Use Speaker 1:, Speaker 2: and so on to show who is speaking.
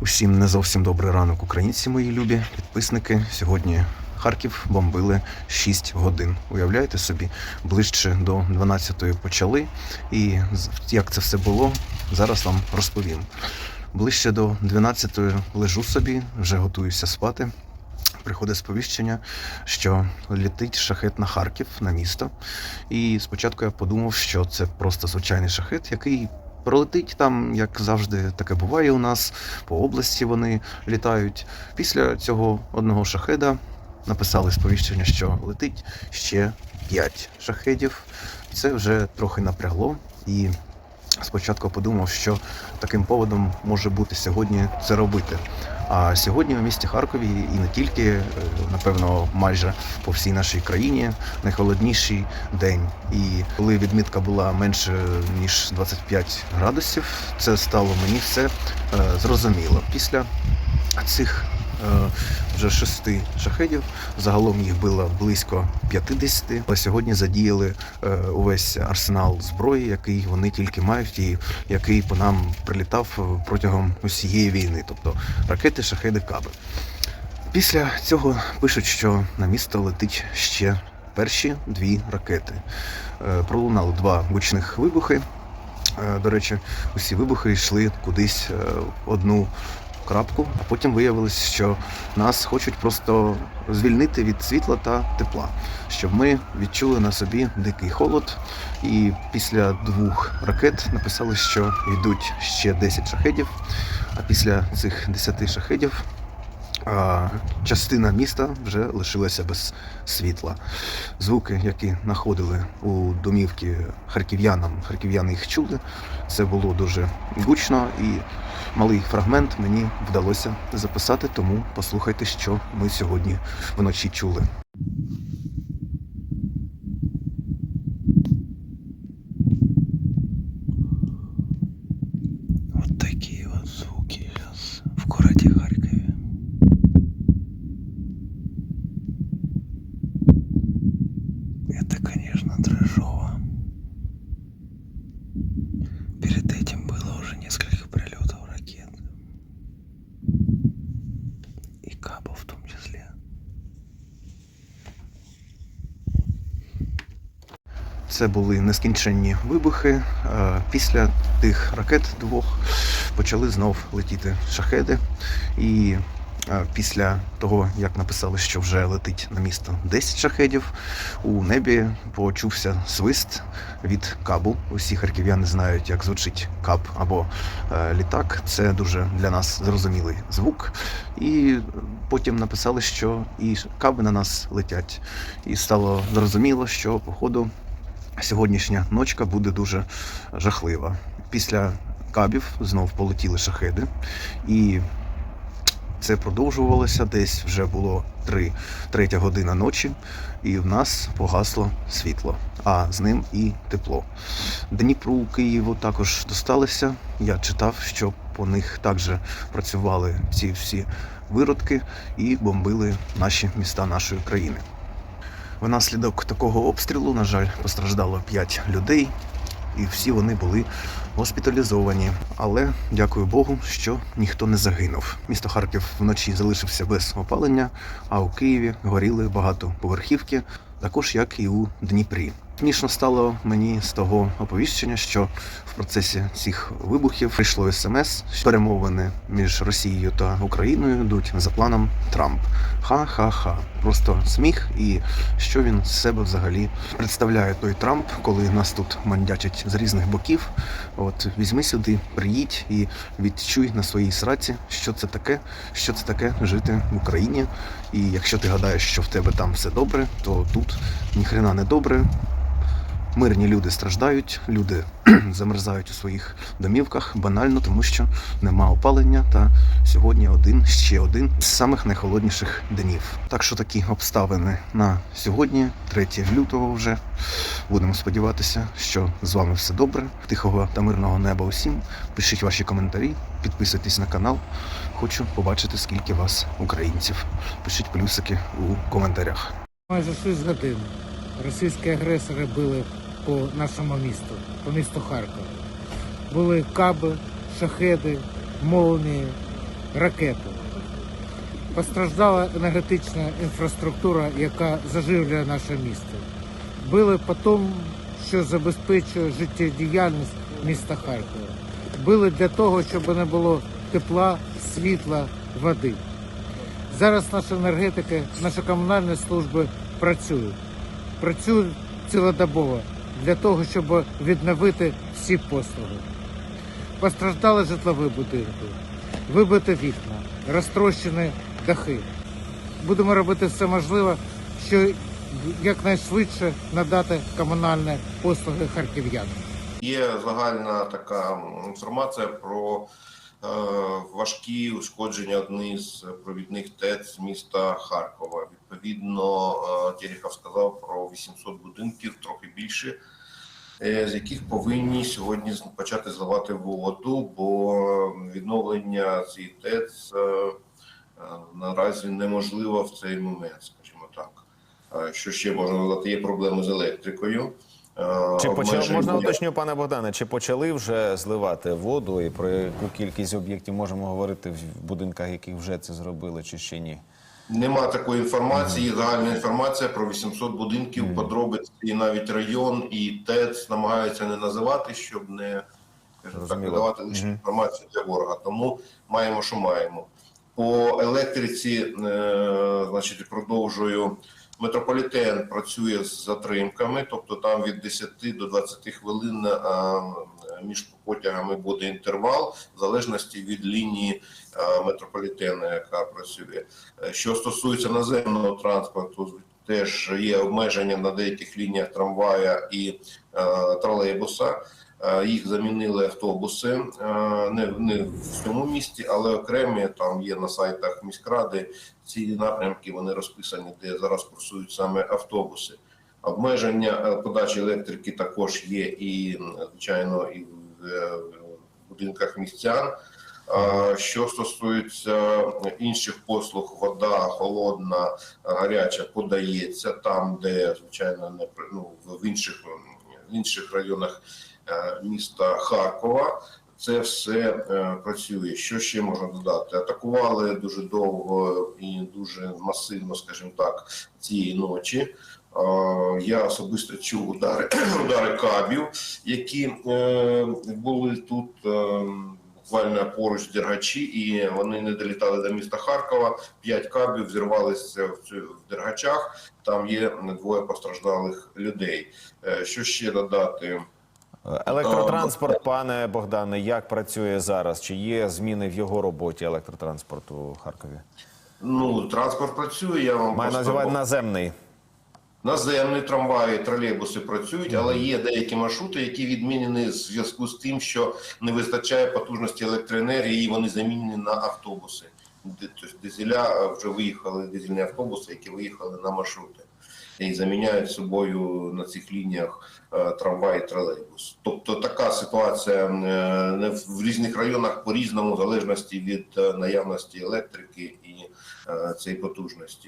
Speaker 1: Усім не зовсім добрий ранок, українці мої любі підписники. Сьогодні Харків бомбили 6 годин. Уявляєте собі, ближче до 12-ї почали. І як це все було, зараз вам розповім. Ближче до 12-ї лежу собі, вже готуюся спати. Приходить сповіщення, що літить шахет на Харків, на місто. І спочатку я подумав, що це просто звичайний шахет, який пролетить там, як завжди, таке буває у нас. По області вони літають. Після цього одного шахеда написали сповіщення, що летить ще 5 шахедів. Це вже трохи напрягло. І спочатку подумав, що таким поводом може бути сьогодні це робити. А сьогодні у місті Харкові і не тільки, е, напевно, майже по всій нашій країні найхолодніший день. І коли відмітка була менше ніж 25 градусів, це стало мені все е, зрозуміло. Після цих вже шести шахедів, загалом їх було близько 50, але сьогодні задіяли е, увесь арсенал зброї, який вони тільки мають, і який по нам прилітав е, протягом усієї війни, тобто ракети, шахеди, каби. Після цього пишуть, що на місто летить ще перші дві ракети. Е, Пролунали два гучних вибухи. Е, До речі, усі вибухи йшли кудись е, одну крапку, а потім виявилось, що нас хочуть просто звільнити від світла та тепла, щоб ми відчули на собі дикий холод. І після двох ракет написали, що йдуть ще 10 шахедів. А після цих 10 шахедів частина міста вже лишилася без світла. Звуки, які знаходили у домівки харків'янам, харків'яни їх чули. Це було дуже гучно і малий фрагмент мені вдалося записати, тому послухайте, що ми сьогодні вночі чули. Перед этим было уже несколько прилетов ракет. И капов в том числе. Це були нескінченні вибухи. Е, Після тих ракет двох почали знов летіти шахеди. І після того, як написали, що вже летить на місто 10 шахедів, у небі почувся свист від кабу. Усі харків'яни знають, як звучить каб або е, літак. Це дуже для нас зрозумілий звук. І потім написали, що і каби на нас летять. І стало зрозуміло, що походу сьогоднішня ночка буде дуже жахлива. Після кабів знов полетіли шахеди, і це продовжувалося десь вже було три, третя година ночі, і в нас погасло світло, а з ним і тепло. Дніпру, Києву також досталися. Я читав, що по них також працювали ці всі виродки і бомбили наші міста нашої країни. Внаслідок такого обстрілу, на жаль, постраждало 5 людей, і всі вони були госпіталізовані. Але дякую Богу, що ніхто не загинув. Місто Харків вночі залишився без опалення, а у Києві горіли багато поверхівки, також як і у Дніпрі. Смішно стало мені з того оповіщення, що в процесі цих вибухів прийшло смс, що перемовини між Росією та Україною йдуть за планом Трамп. Ха-ха-ха. Просто сміх, і що він з себе взагалі представляє той Трамп, коли нас тут мандячать з різних боків. От візьми сюди, приїдь і відчуй на своїй сраці, що це таке, що це таке жити в Україні. І якщо ти гадаєш, що в тебе там все добре, то тут ніхрена не добре. Мирні люди страждають, люди замерзають у своїх домівках банально, тому що нема опалення. Та сьогодні один ще один з самих найхолодніших днів. Так що такі обставини на сьогодні, 3 лютого вже. Будемо сподіватися, що з вами все добре. Тихого та мирного неба усім. Пишіть ваші коментарі, підписуйтесь на канал. Хочу побачити, скільки вас українців. Пишіть плюсики у коментарях.
Speaker 2: Майже 6 годин російські агресори били по нашому місту, по місту Харкова. Були каби, шахеди, молнії, ракету. Постраждала енергетична інфраструктура, яка заживлює наше місто. Били по тому, що забезпечує життєдіяльність міста Харкова. Били для того, щоб не було тепла, світла, води. Зараз наша енергетика, наші комунальні служби працюють. Працюють цілодобово для того, щоб відновити всі послуги. Постраждали житлові будинки, вибиті вікна, розтрощені дахи. Будемо робити все можливе, що якнайшвидше надати комунальні послуги харків'янам.
Speaker 3: Є загальна така інформація про важкі ушкодження однієї з провідних ТЕЦ міста Харкова. Відповідно, е, Терехов сказав про 800 будинків, трохи більше, е, з яких повинні сьогодні почати зливати воду, бо відновлення цієї ТЕЦ е, е, наразі неможливо в цей момент, скажімо так. Е, Що ще можна додати? Є проблеми з електрикою. Е,
Speaker 4: Чи почали можна уточню, пане Богдане? Чи почали вже зливати воду і про яку кількість об'єктів можемо говорити в будинках, яких вже це зробили, чи ще ні?
Speaker 3: Нема такої інформації. Загальна інформація про 800 будинків, подробиці, і навіть район і ТЕЦ намагаються не називати, щоб не скажімо так, давати лише
Speaker 4: Мгм.
Speaker 3: інформацію для ворога. Тому маємо, що маємо. По електриці, е, значить, продовжую. Метрополітен працює з затримками, тобто там від 10 до 20 хвилин е, між потягами буде інтервал, в залежності від лінії е, метрополітену, яка працює. Е, Що стосується наземного транспорту, теж є обмеження на деяких лініях трамвая і тролейбуса. Е, Їх замінили автобуси е, не, не в цьому місті, але окремі там є на сайтах міськради. Ці напрямки вони розписані, де зараз курсують саме автобуси. Обмеження е, подачі електрики також є і, звичайно, і в будинках містян. Що стосується інших послуг, вода холодна, гаряча подається там, де звичайно не ну, в інших в інших районах міста Харкова. Це все е, працює. Що ще можна додати? Атакували дуже довго і дуже масивно, скажімо так, цієї ночі. Е, Я особисто чув удари, удари кабів, які е, були тут е, буквально поруч дергачі, і вони не долітали до міста Харкова. П'ять кабів зірвалися в в дергачах. Там є двоє постраждалих людей. Е, Що ще додати?
Speaker 4: Е, Електротранспорт, пане Богдане, як працює зараз? Чи є зміни в його роботі електротранспорту у Харкові?
Speaker 3: Ну, транспорт працює. Я вам
Speaker 4: Маю називати наземний.
Speaker 3: Наземні трамваї, тролейбуси працюють, але є деякі маршрути, які відмінені в зв'язку з тим, що не вистачає потужності електроенергії, і вони замінені на автобуси. Дизеля е, вже виїхали, дизельні автобуси, які виїхали на маршрути. І заміняють собою на цих лініях е, трамвай і тролейбус. Тобто така ситуація е, в різних районах по різному, залежності від е, наявності електрики і цієї потужності.